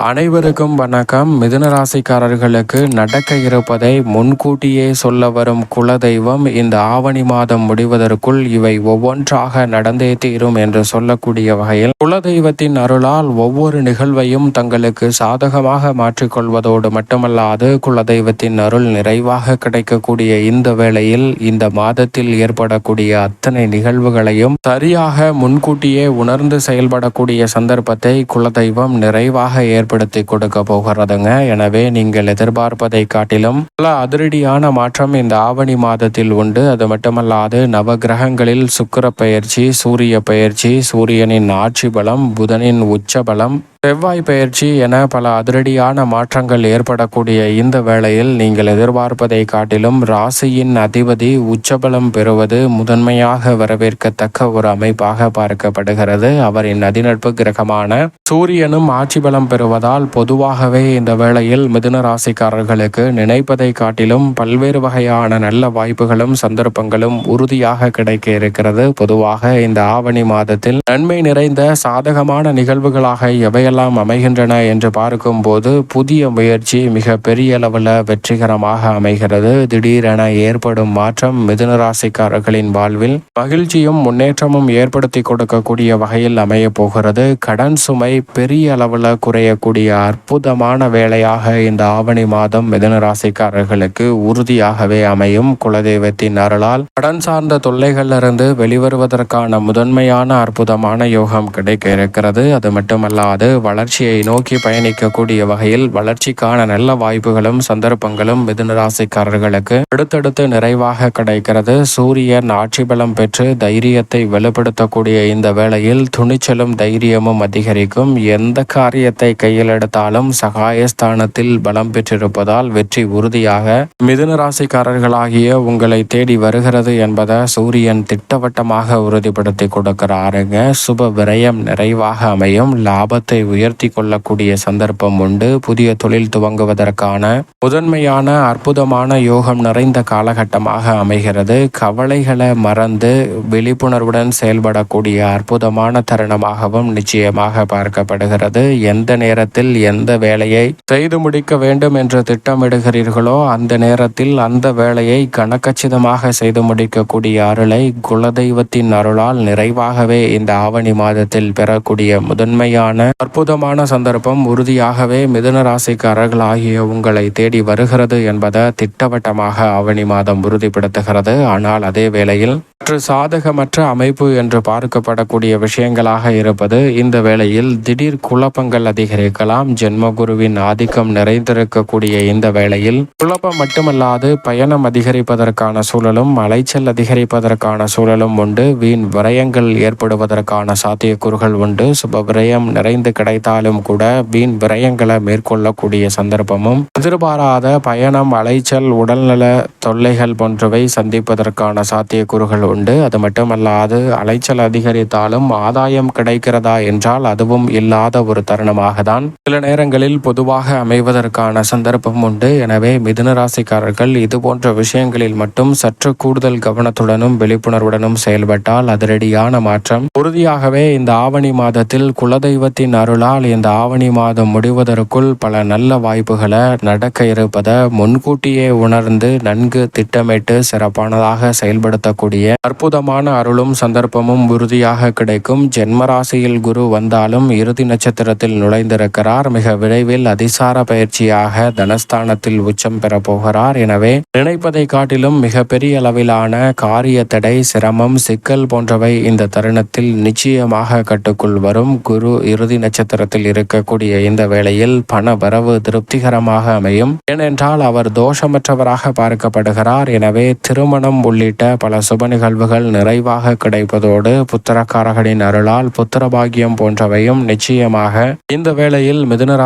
அனைவருக்கும் வணக்கம். மிதுன ராசிக்காரர்களுக்கு நடக்க இருப்பதை முன்கூட்டியே சொல்ல வரும் குலதெய்வம் இந்த ஆவணி மாதம் முடிவதற்குள் இவை ஒவ்வொன்றாக நடந்தே தீரும் என்று சொல்லக்கூடிய வகையில் குலதெய்வத்தின் அருளால் ஒவ்வொரு நிகழ்வையும் தங்களுக்கு சாதகமாக மாற்றிக்கொள்வதோடு மட்டுமல்லாது குலதெய்வத்தின் அருள் நிறைவாக கிடைக்கக்கூடிய இந்த வேளையில் இந்த மாதத்தில் ஏற்படக்கூடிய அத்தனை நிகழ்வுகளையும் சரியாக முன்கூட்டியே உணர்ந்து செயல்படக்கூடிய சந்தர்ப்பத்தை குலதெய்வம் நிறைவாக ஏற்ப ஏற்படுத்தி கொடுக்க போகிறதுங்க. எனவே நீங்கள் எதிர்பார்ப்பதை காட்டிலும் பல அதிரடியான மாற்றம் இந்த ஆவணி மாதத்தில் உண்டு. அது மட்டுமல்லாது நவ கிரகங்களில் சுக்கர பயிற்சி சூரிய பயிற்சி சூரியனின் ஆட்சி பலம் புதனின் உச்ச பலம் செவ்வாய் பயிற்சி என பல அதிரடியான மாற்றங்கள் ஏற்படக்கூடிய இந்த வேளையில் நீங்கள் எதிர்பார்ப்பதை காட்டிலும் ராசியின் அதிபதி உச்சபலம் பெறுவது முதன்மையாக வரவேற்கத்தக்க ஒரு அமைப்பாக பார்க்கப்படுகிறது. அவரின் அதிநட்பு கிரகமான சூரியனும் ஆட்சி பலம் பெறுவதால் பொதுவாகவே இந்த வேளையில் மிதுன ராசிக்காரர்களுக்கு நினைப்பதை காட்டிலும் பல்வேறு வகையான நல்ல வாய்ப்புகளும் சந்தர்ப்பங்களும் உறுதியாக கிடைக்க இருக்கிறது. பொதுவாக இந்த ஆவணி மாதத்தில் நன்மை நிறைந்த சாதகமான நிகழ்வுகளாக எவை எப்படியெல்லாம் அமைகின்றன என்று பார்க்கும்போது புதிய முயற்சி மிக பெரிய அளவில் வெற்றிகரமாக அமைகிறது. திடீரென ஏற்படும் மாற்றம் மிதுனராசிக்காரர்களின் வாழ்வில் மகிழ்ச்சியும் முன்னேற்றமும் ஏற்படுத்தி கொடுக்கக்கூடிய வகையில் அமைய போகிறது. கடன் சுமை பெரிய அளவில் குறையக்கூடிய அற்புதமான வேலையாக இந்த ஆவணி மாதம் மிதுனராசிக்காரர்களுக்கு உறுதியாகவே அமையும். குலதெய்வத்தின் அருளால் கடன் சார்ந்த தொல்லைகளிலிருந்து வெளிவருவதற்கான முதன்மையான அற்புதமான யோகம் கிடைக்க இருக்கிறது. அது மட்டுமல்லாது வளர்ச்சியை நோக்கி பயணிக்கக்கூடிய வகையில் வளர்ச்சிக்கான நல்ல வாய்ப்புகளும் சந்தர்ப்பங்களும் மிதுனராசிக்காரர்களுக்கு அடுத்தடுத்து நிறைவாக கிடைக்கிறது. சூரியன் ஆட்சி பலம் பெற்று தைரியத்தை வெளிப்படுத்தக்கூடிய இந்த வேளையில் துணிச்சலும் தைரியமும் அதிகரிக்கும். எந்த காரியத்தை கையில் எடுத்தாலும் சகாயஸ்தானத்தில் பலம் பெற்றிருப்பதால் வெற்றி உறுதியாக மிதுனராசிக்காரர்களாகிய உங்களை தேடி வருகிறது என்பதை சூரியன் திட்டவட்டமாக உறுதிப்படுத்தி கொடுக்கிறாருங்க. சுப விரயம் நிறைவாக அமையும். லாபத்தை உயர்த்தி கொள்ளக்கூடிய சந்தர்ப்பம் உண்டு. புதிய தொழில் துவங்குவதற்கான முதன்மையான அற்புதமான யோகம் நிறைந்த காலகட்டமாக அமைகிறது. கவலைகளை மறந்து விழிப்புணர்வுடன் செயல்படக்கூடிய அற்புதமான தருணமாகவும் நிச்சயமாக பார்க்கப்படுகிறது. எந்த நேரத்தில் எந்த வேலையை செய்து முடிக்க வேண்டும் என்று திட்டமிடுகிறீர்களோ அந்த நேரத்தில் அந்த வேலையை கனக்கச்சிதமாக செய்து முடிக்கக்கூடிய அருளை குலதெய்வத்தின் அருளால் நிறைவாகவே இந்த ஆவணி மாதத்தில் பெறக்கூடிய முதன்மையான அற்புதமான சந்தர்ப்பம் உறுதியாகவே மிதுன ராசிக்காரர்கள் ஆகிய உங்களை தேடி வருகிறது என்பதை திட்டவட்டமாக ஆவணி மாதம் உறுதிப்படுத்துகிறது. ஆனால் அதே வேளையில் சற்று சாதகமற்ற அமைப்பு என்று பார்க்கப்படக்கூடிய விஷயங்களாக இருப்பது இந்த வேளையில் திடீர் குழப்பங்கள் அதிகரிக்கலாம். ஜென்மகுருவின் ஆதிக்கம் நிறைந்திருக்கக்கூடிய இந்த வேளையில் குழப்பம் மட்டுமல்லாது பயணம் அதிகரிப்பதற்கான சூழலும் அலைச்சல் அதிகரிப்பதற்கான சூழலும் உண்டு. வீண் விரயங்கள் ஏற்படுவதற்கான சாத்தியக்கூறுகள் உண்டு. சுப விரயம் நிறைந்து கிடைத்தாலும் கூட வீண் விரயங்களை மேற்கொள்ளக்கூடிய சந்தர்ப்பமும் எதிர்பாராத பயணம் அலைச்சல் உடல்நல தொல்லைகள் போன்றவை சந்திப்பதற்கான சாத்தியக்கூறுகள் உண்டு. அது மட்டுமல்லாது அலைச்சல் அதிகரித்தாலும் ஆதாயம் கிடைக்கிறதா என்றால் அதுவும் இல்லாத ஒரு தருணமாக தான் சில நேரங்களில் பொதுவாக அமைவதற்கான சந்தர்ப்பம் உண்டு. எனவே மிதுன ராசிக்காரர்கள் இது போன்ற விஷயங்களில் மட்டும் சற்று கூடுதல் கவனத்துடனும் விழிப்புணர்வுடனும் செயல்பட்டால் அதிரடியான மாற்றம். உறுதியாகவே இந்த ஆவணி மாதத்தில் குலதெய்வத்தின் அருளால் இந்த ஆவணி மாதம் முடிவதற்குள் பல நல்ல வாய்ப்புகளை நடக்க இருப்பதை முன்கூட்டியே உணர்ந்து நன்கு திட்டமிட்டு சிறப்பானதாக செயல்படுத்தக்கூடிய அற்புதமான அருளும் சந்தர்ப்பமும் உறுதியாக கிடைக்கும். ஜென்மராசியில் குரு வந்தாலும் இறுதி நட்சத்திரத்தில் நுழைந்திருக்கிறார். மிக விரைவில் அதிசார பயிற்சியாக தனஸ்தானத்தில் உச்சம் பெற போகிறார். எனவே நினைப்பதை காட்டிலும் மிகப்பெரிய அளவிலான காரிய தடை சிரமம் சிக்கல் போன்றவை இந்த தருணத்தில் நிச்சயமாக கட்டுக்குள் வரும். குரு இறுதி நட்சத்திரத்தில் இருக்கக்கூடிய இந்த வேளையில் பண வரவு திருப்திகரமாக அமையும். ஏனென்றால் அவர் தோஷமற்றவராக பார்க்கப்படுகிறார். எனவே திருமணம் உள்ளிட்ட பல சுப நிகழ்வுகள் நிறைவாக கிடைப்பதோடு புத்திரக்காரர்களின் அருளால் புத்திரபாகியம் போன்றவையும் நிச்சயமாக இந்த வேளையில் மிதுன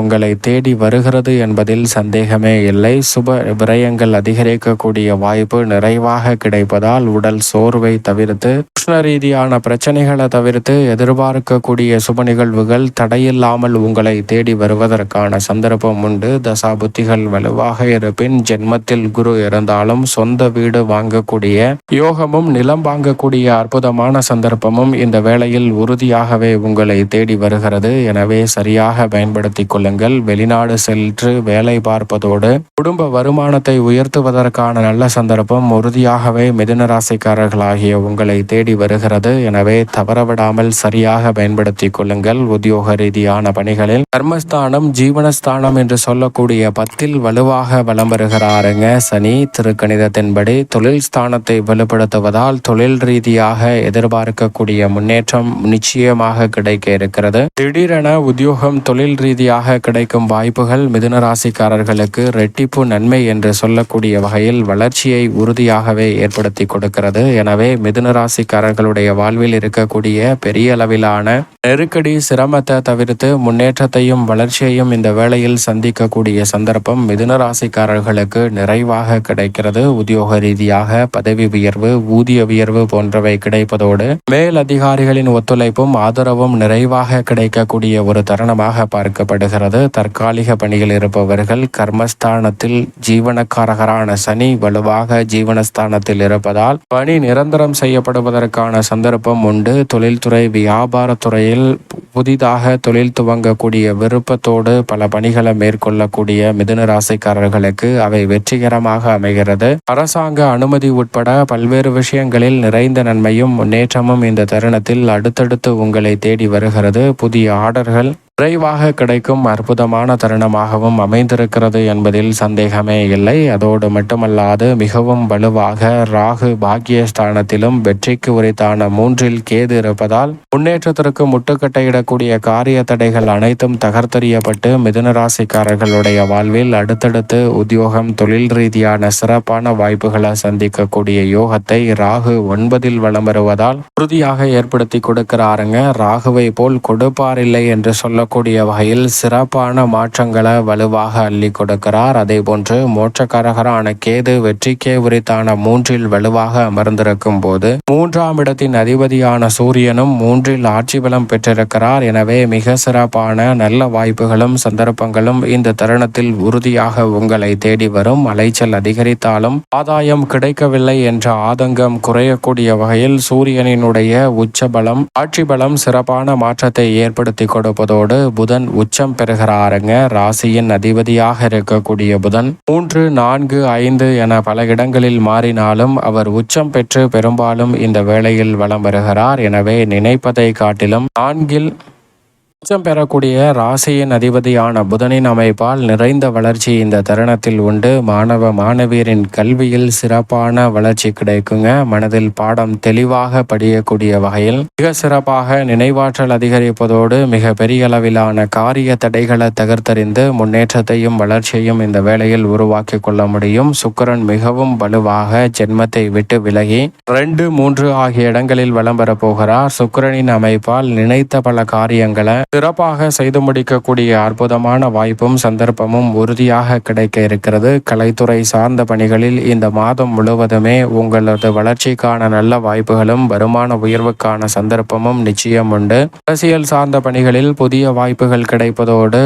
உங்களை தேடி வருகிறது என்பதில் சந்தேகமே இல்லை. சுப விரயங்கள் அதிகரிக்கக்கூடிய வாய்ப்பு நிறைவாக கிடைப்பதால் உடல் சோர்வை தவிர்த்து உஷ்ண ரீதியான பிரச்சனைகளை தவிர்த்து எதிர்பார்க்கக்கூடிய சுப நிகழ்வுகள் தடையில்லாமல் உங்களை தேடி வருவதற்கான சந்தர்ப்பம் உண்டு. தசா புத்திகள் வலுவாக இருப்பின் ஜென்மத்தில் குரு இருந்தாலும் சொந்த வீடு வாங்கக்கூடிய யோகமும் நிலம் வாங்கக்கூடிய அற்புதமான சந்தர்ப்பமும் இந்த வேளையில் உறுதியாகவே உங்களை தேடி வருகிறது. எனவே சரியாக பயன்படுத்திக் கொள்ளுங்கள். வெளிநாடு சென்று வேலை பார்ப்பதோடு குடும்ப வருமானத்தை உயர்த்துவதற்கான நல்ல சந்தர்ப்பம் உறுதியாகவே மிதுன ராசிக்காரர்களாகிய உங்களை தேடி வருகிறது. எனவே தவறவிடாமல் சரியாக பயன்படுத்திக் கொள்ளுங்கள். உத்தியோக ரீதியான பணிகளில் கர்மஸ்தானம் ஜீவனஸ்தானம் என்று சொல்லக்கூடிய பத்தில் வலுவாக வலம் வருகிறாருங்க. சனி திருக்கணிதத்தின்படி தொழில் ஸ்தானத்தை வலுப்படுத்துவதால் தொழில் ரீதியாக எதிர்பார்க்கக்கூடிய முன்னேற்றம் நிச்சயமாக கிடைக்க இருக்கிறது. திடீரென உத்தியோகம் தொழில் ரீதியாக கிடைக்கும் வாய்ப்புகள் மிதுன ராசிக்காரர்களுக்கு ரெட்டிப்பு நன்மை என்று சொல்லக்கூடிய வகையில் வளர்ச்சியை உறுதியாகவே ஏற்படுத்தி கொடுக்கிறது. எனவே மிதுன ராசிக்காரர்களுடைய வாழ்வில் இருக்கக்கூடிய பெரிய அளவிலான நெருக்கடி சிரமத்தை தவிர்த்து முன்னேற்றத்தையும் வளர்ச்சியையும் இந்த வேளையில் சந்திக்கக்கூடிய சந்தர்ப்பம் மிதுன ராசிக்காரர்களுக்கு நிறைவாக கிடைக்கிறது. உத்தியோக ரீதியாக பதவி உயர்வு ஊதிய உயர்வு போன்றவை கிடைப்பதோடு மேல் அதிகாரிகளின் ஒத்துழைப்பும் ஆதரவும் நிறைவாக கிடைக்கக்கூடிய ஒரு தருணமாக பார்க்கப்படுகிறது. தற்காலிக பணியில் இருப்பவர்கள் கர்மஸ்தானத்தில் ஜீவனக்காரகரான சனி வலுவாக ஜீவனஸ்தானத்தில் இருப்பதால் பணி நிரந்தரம் செய்யப்படுவதற்கான சந்தர்ப்பம் உண்டு. தொழில்துறை வியாபாரத்துறையில் புதிதாக தொழில் துவங்கக்கூடிய விருப்பத்தோடு பல பணிகளை மேற்கொள்ளக்கூடிய மிதுன ராசிக்காரர்களுக்கு அவை வெற்றிகரமாக அமைகிறது. அரசாங்க அனுமதி உட்பட பல்வேறு விஷயங்களில் நிறைந்த நன்மையும் முன்னேற்றமும் இந்த தருணத்தில் அடுத்தடுத்து உங்களை தேடி வருகிறது. புதிய ஆர்டர்கள் விரைவாக கிடைக்கும் அற்புதமான தருணமாகவும் அமைந்திருக்கிறது என்பதில் சந்தேகமே இல்லை. அதோடு மட்டுமல்லாது மிகவும் வலுவாக ராகு பாக்கியஸ்தானத்திலும் வெற்றிக்கு உரித்தான மூன்றில் கேது இருப்பதால் முன்னேற்றத்திற்கு முட்டுக்கட்டையிடக்கூடிய காரிய தடைகள் அனைத்தும் தகர்த்தெறியப்பட்டு மிதுனராசிக்காரர்களுடைய வாழ்வில் அடுத்தடுத்து உத்தியோகம் தொழில் ரீதியான சிறப்பான வாய்ப்புகளை சந்திக்கக்கூடிய யோகத்தை ராகு ஒன்பதில் வலம் வருவதால் உறுதியாக ஏற்படுத்தி கொடுக்கிறாருங்க. ராகுவை போல் கொடுப்பாரில்லை என்று சொல்ல சொல்லக்கூடிய வகையில் சிறப்பான மாற்றங்களை வலுவாக அள்ளி கொடுக்கிறார். அதே போன்று மோட்சக்காரகரான கேது வெற்றிக்கே உரித்தான மூன்றில் வலுவாக அமர்ந்திருக்கும் போது மூன்றாம் இடத்தின் அதிபதியான சூரியனும் மூன்றில் ஆட்சி பலம் பெற்றிருக்கிறார். எனவே மிக சிறப்பான நல்ல வாய்ப்புகளும் சந்தர்ப்பங்களும் இந்த தருணத்தில் உறுதியாக உங்களை தேடி வரும். அலைச்சல் அதிகரித்தாலும் ஆதாயம் கிடைக்கவில்லை என்ற ஆதங்கம் குறையக்கூடிய வகையில் சூரியனினுடைய உச்ச பலம் ஆட்சி பலம் சிறப்பான மாற்றத்தை ஏற்படுத்தி கொடுப்பதோடு புதன் உச்சம் பெறுகிறாருங்க. ராசியின் அதிபதியாக இருக்கக்கூடிய புதன் மூன்று நான்கு ஐந்து என பல இடங்களில் மாறினாலும் அவர் உச்சம் பெற்று பெரும்பாலும் இந்த வேளையில் வலம் வருகிறார். எனவே நினைப்பதை காட்டிலும் நான்கில் உச்சம் பெறக்கூடிய ராசியின் அதிபதியான புதனின் அமைப்பால் நிறைந்த வளர்ச்சி இந்த தருணத்தில் உண்டு. மாணவ மாணவியரின் கல்வியில் சிறப்பான வளர்ச்சி கிடைக்குங்க. மனதில் பாடம் தெளிவாக படியக்கூடிய வகையில் மிக சிறப்பாக நினைவாற்றல் அதிகரிப்பதோடு மிக பெரிய அளவிலான காரிய தடைகளை தகர்த்தறிந்து முன்னேற்றத்தையும் வளர்ச்சியையும் இந்த வேளையில் உருவாக்கி கொள்ள முடியும். சுக்கரன் மிகவும் வலுவாக ஜென்மத்தை விட்டு விலகி ரெண்டு மூன்று ஆகிய இடங்களில் வலம் பெறப்போகிறார் சுக்கரனின் அமைப்பால் நினைத்த பல காரியங்களை சிறப்பாக செய்து முடிக்கக்கூடிய அற்புதமான வாய்ப்பும் சந்தர்ப்பமும் உறுதியாக கிடைக்க இருக்கிறது. கலைத்துறை சார்ந்த பணிகளில் இந்த மாதம் முழுவதுமே உங்களது வளர்ச்சிக்கான நல்ல வாய்ப்புகளும் வருமான உயர்வுக்கான சந்தர்ப்பமும் நிச்சயம் உண்டு. அரசியல் சார்ந்த பணிகளில் புதிய வாய்ப்புகள் கிடைப்பதோடு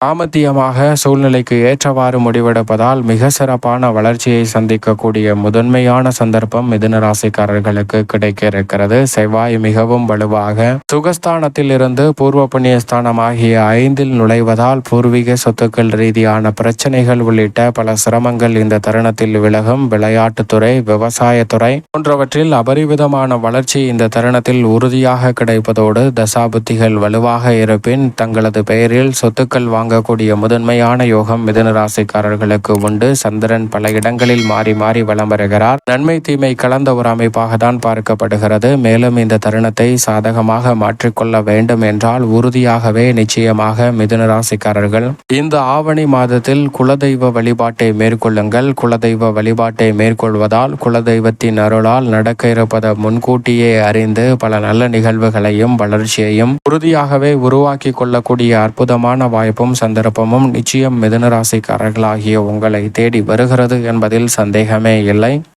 சாமத்தியமாக சூழ்நிலைக்கு ஏற்றவாறு முடிவெடுப்பதால் மிக சிறப்பான வளர்ச்சியை சந்திக்கக்கூடிய முதன்மையான சந்தர்ப்பம் மிதுன ராசிக்காரர்களுக்கு கிடைக்க இருக்கிறது செவ்வாய் மிகவும் வலுவாக சுகஸ்தானத்தில் இருந்து பூர்வ புண்ணியஸ்தானம் ஆகிய ஐந்தில் நுழைவதால் பூர்வீக சொத்துக்கள் ரீதியான பிரச்சனைகள் உள்ளிட்ட பல சிரமங்கள் இந்த தருணத்தில் விலகும். விளையாட்டுத்துறை விவசாயத்துறை போன்றவற்றில் அபரிவிதமான வளர்ச்சி இந்த தருணத்தில் உறுதியாக கிடைப்பதோடு தசாபுத்திகள் வலுவாக இருப்பின் தங்களது பெயரில் சொத்துக்கள் வாங்க வாங்கக்கூடிய முதன்மையான யோகம் மிதன ராசிக்காரர்களுக்கு உண்டு. சந்திரன் பல இடங்களில் மாறி மாறி வலம் வருகிறார். நன்மை தீமை கலந்த ஒரு அமைப்பாக தான் பார்க்கப்படுகிறது. மேலும் இந்த தருணத்தை சாதகமாக மாற்றிக்கொள்ள வேண்டும் என்றால் உறுதியாகவே நிச்சயமாக மிதுன ராசிக்காரர்கள் இந்த ஆவணி மாதத்தில் குலதெய்வ வழிபாட்டை மேற்கொள்ளுங்கள். குலதெய்வ வழிபாட்டை மேற்கொள்வதால் குலதெய்வத்தின் அருளால் நடக்க இருப்பதை முன்கூட்டியே அறிந்து பல நல்ல நிகழ்வுகளையும் வளர்ச்சியையும் உறுதியாகவே உருவாக்கி கொள்ளக்கூடிய அற்புதமான வாய்ப்பும் சந்தர்ப்பமும் நிச்சயம் மிதுனராசிக்காரர்களாகிய உங்களை தேடி வருகிறது என்பதில் சந்தேகமே இல்லை.